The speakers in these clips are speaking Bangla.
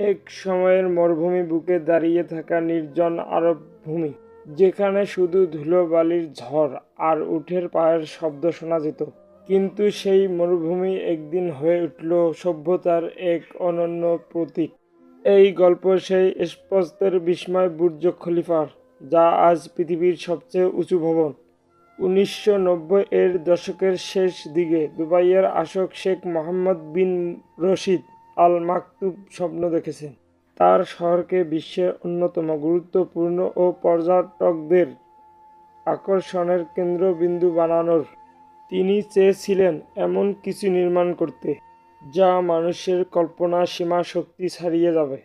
এক সময়ের মরুভূমি বুকে দাঁড়িয়ে থাকা নির্জন আরব ভূমি, যেখানে শুধু ধুলোবালির ঝড় আর উঠের পায়ের শব্দ শোনা যেত। কিন্তু সেই মরুভূমি একদিন হয়ে উঠল সভ্যতার এক অনন্য প্রতীক। এই গল্প সেই স্পষ্টের বিস্ময় বুর্জ খলিফার, যা আজ পৃথিবীর সবচেয়ে উঁচু ভবন। উনিশশো নব্বই এর দশকের শেষ দিকে দুবাইয়ের আশক শেখ মোহাম্মদ বিন রশিদ আল মাকতুব স্বপ্ন দেখেছেন তার শহরকে বিশ্বের অন্যতম গুরুত্বপূর্ণ ও পর্যটকদের আকর্ষণের কেন্দ্রবিন্দু বানানোর। তিনি চেয়েছিলেন এমন কিছু নির্মাণ করতে, যা মানুষের কল্পনা সীমা শক্তি ছাড়িয়ে যাবে।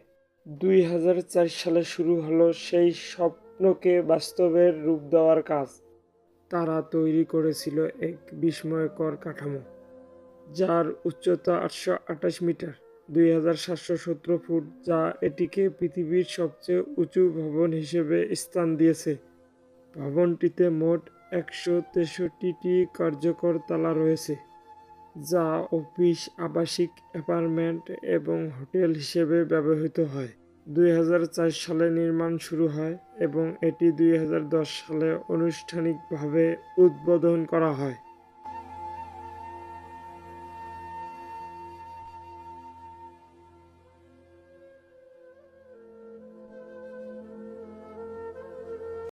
দুই হাজার চার সালে শুরু হলো সেই স্বপ্নকে বাস্তবের রূপ দেওয়ার কাজ। তারা তৈরি করেছিল এক বিস্ময়কর কাঠামো, যার উচ্চতা আটশো আঠাশ মিটার। দুই হাজার সাতশো সতেরো ফুট, যা এটিকে পৃথিবীর সবচেয়ে উঁচু ভবন হিসেবে স্থান দিয়েছে। ভবনটিতে মোট একশো তেষট্টিটি কার্যকর তালা রয়েছে, যা অফিস, আবাসিক অ্যাপার্টমেন্ট এবং হোটেল হিসেবে ব্যবহৃত হয়। দুই হাজার চার সালে নির্মাণ শুরু হয় এবং এটি দুই হাজার দশ সালে আনুষ্ঠানিকভাবে উদ্বোধন করা হয়।